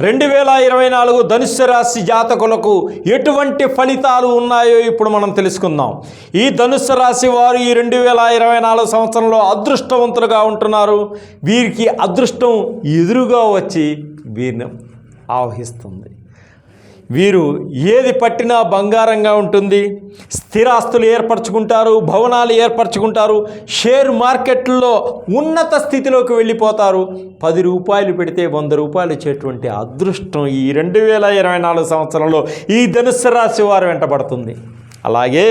రెండు వేల ఇరవై నాలుగు ధనుస్సు రాశి జాతకులకు ఎటువంటి ఫలితాలు ఉన్నాయో ఇప్పుడు మనం తెలుసుకుందాం. ఈ ధనుస్సు రాశి వారు ఈ రెండు వేల ఇరవై నాలుగు సంవత్సరంలో అదృష్టవంతులుగా ఉంటున్నారు. వీరికి అదృష్టం ఎదురుగా వచ్చి వీరిని ఆవహిస్తుంది. వీరు ఏది పట్టినా బంగారంగా ఉంటుంది. స్థిరాస్తులు ఏర్పరచుకుంటారు భవనాలు ఏర్పరచుకుంటారు షేర్ మార్కెట్లో ఉన్నత స్థితిలోకి వెళ్ళిపోతారు. పది రూపాయలు పెడితే వంద రూపాయలు ఇచ్చేటువంటి అదృష్టం ఈ రెండు వేల ఇరవై నాలుగు సంవత్సరంలో ఈ ధనుస్సు రాశి వారు వెంటబడుతుంది. అలాగే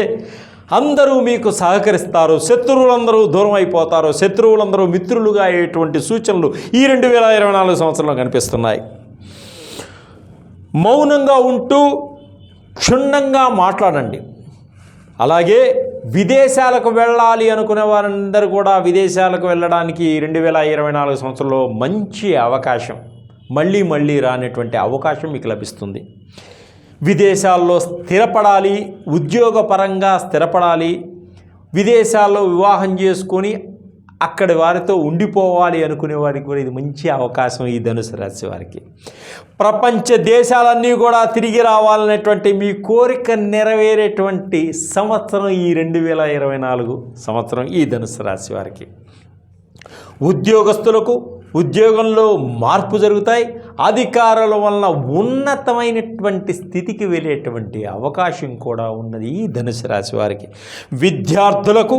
అందరూ మీకు సహకరిస్తారు శత్రువులందరూ దూరం అయిపోతారు శత్రువులందరూ మిత్రులుగా అయ్యేటువంటి సూచనలు ఈ రెండు వేల ఇరవై నాలుగు సంవత్సరంలో కనిపిస్తున్నాయి. మౌనంగా ఉంటూ క్షుణ్ణంగా మాట్లాడండి. అలాగే విదేశాలకు వెళ్ళాలి అనుకునే వారందరూ కూడా విదేశాలకు వెళ్ళడానికి రెండు వేల ఇరవై నాలుగు సంవత్సరంలో మంచి అవకాశం మళ్ళీ మళ్ళీ రానటువంటి అవకాశం మీకు లభిస్తుంది. విదేశాల్లో స్థిరపడాలి ఉద్యోగపరంగా స్థిరపడాలి విదేశాల్లో వివాహం చేసుకొని అక్కడి వారితో ఉండిపోవాలి అనుకునే వారికి కూడా ఇది మంచి అవకాశం ఈ ధనుసు రాశి వారికి. ప్రపంచ దేశాలన్నీ కూడా తిరిగి రావాలనేటువంటి మీ కోరిక నెరవేరేటువంటి సంవత్సరం ఈ రెండు వేల ఇరవై నాలుగు సంవత్సరం ఈ ధనుసు రాశి వారికి. ఉద్యోగస్తులకు ఉద్యోగంలో మార్పు జరుగుతాయి. అధికారుల వలన ఉన్నతమైనటువంటి స్థితికి వెళ్ళేటువంటి అవకాశం కూడా ఉన్నది ఈ ధనుసు రాశి వారికి. విద్యార్థులకు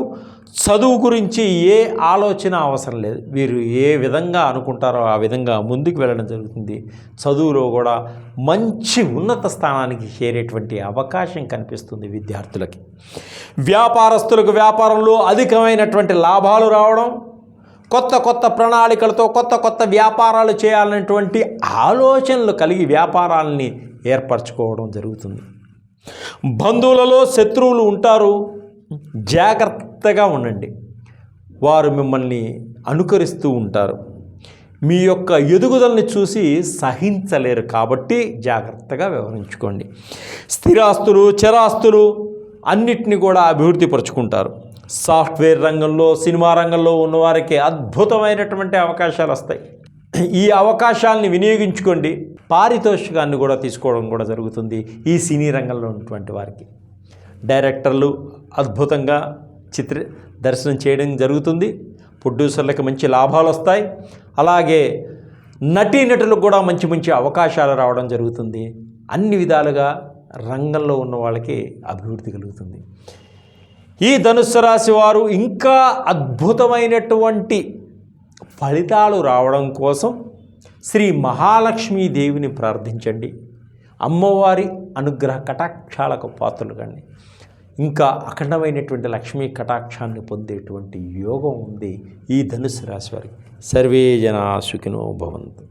చదువు గురించి ఏ ఆలోచన అవసరం లేదు. వీరు ఏ విధంగా అనుకుంటారో ఆ విధంగా ముందుకు వెళ్ళడం జరుగుతుంది. చదువులో కూడా మంచి ఉన్నత స్థానానికి చేరేటువంటి అవకాశం కనిపిస్తుంది విద్యార్థులకి. వ్యాపారస్తులకు వ్యాపారంలో అధికమైనటువంటి లాభాలు రావడం కొత్త కొత్త ప్రణాళికలతో కొత్త కొత్త వ్యాపారాలు చేయాలనేటువంటి ఆలోచనలు కలిగి వ్యాపారాలని ఏర్పరచుకోవడం జరుగుతుంది. బంధువులలో శత్రువులు ఉంటారు. జాగ్రత్త శ్రద్ధగా ఉండండి. వారు మిమ్మల్ని అనుకరిస్తూ ఉంటారు. మీ యొక్క ఎదుగుదలని చూసి సహించలేరు కాబట్టి జాగ్రత్తగా వ్యవహరించుకోండి. స్థిరాస్తులు చరాస్తులు అన్నిటిని కూడా అభివృద్ధి పరుచుకుంటారు. సాఫ్ట్వేర్ రంగంలో సినిమా రంగంలో ఉన్నవారికి అద్భుతమైనటువంటి అవకాశాలు వస్తాయి. ఈ అవకాశాలని వినియోగించుకోండి. పారితోషికాన్ని కూడా తీసుకోవడం కూడా జరుగుతుంది ఈ సినీ రంగంలో ఉన్నటువంటి వారికి. డైరెక్టర్లు అద్భుతంగా చిత్ర దర్శనం చేయడం జరుగుతుంది. ప్రొడ్యూసర్లకు మంచి లాభాలు వస్తాయి. అలాగే నటీనటులకు కూడా మంచి మంచి అవకాశాలు రావడం జరుగుతుంది. అన్ని విధాలుగా రంగంలో ఉన్న వాళ్ళకి అభివృద్ధి కలుగుతుంది. ఈ ధనుస్సు రాశి వారు ఇంకా అద్భుతమైనటువంటి ఫలితాలు రావడం కోసం శ్రీ మహాలక్ష్మీ దేవిని ప్రార్థించండి. అమ్మవారి అనుగ్రహ కటాక్షాలకు పాత్రలు కండి. ఇంకా అఖండమైనటువంటి లక్ష్మీ కటాక్షాన్ని పొందేటువంటి యోగం ఉంది ఈ ధనుసు రాశి వారికి. సర్వే జనా సుఖినో భవంతు.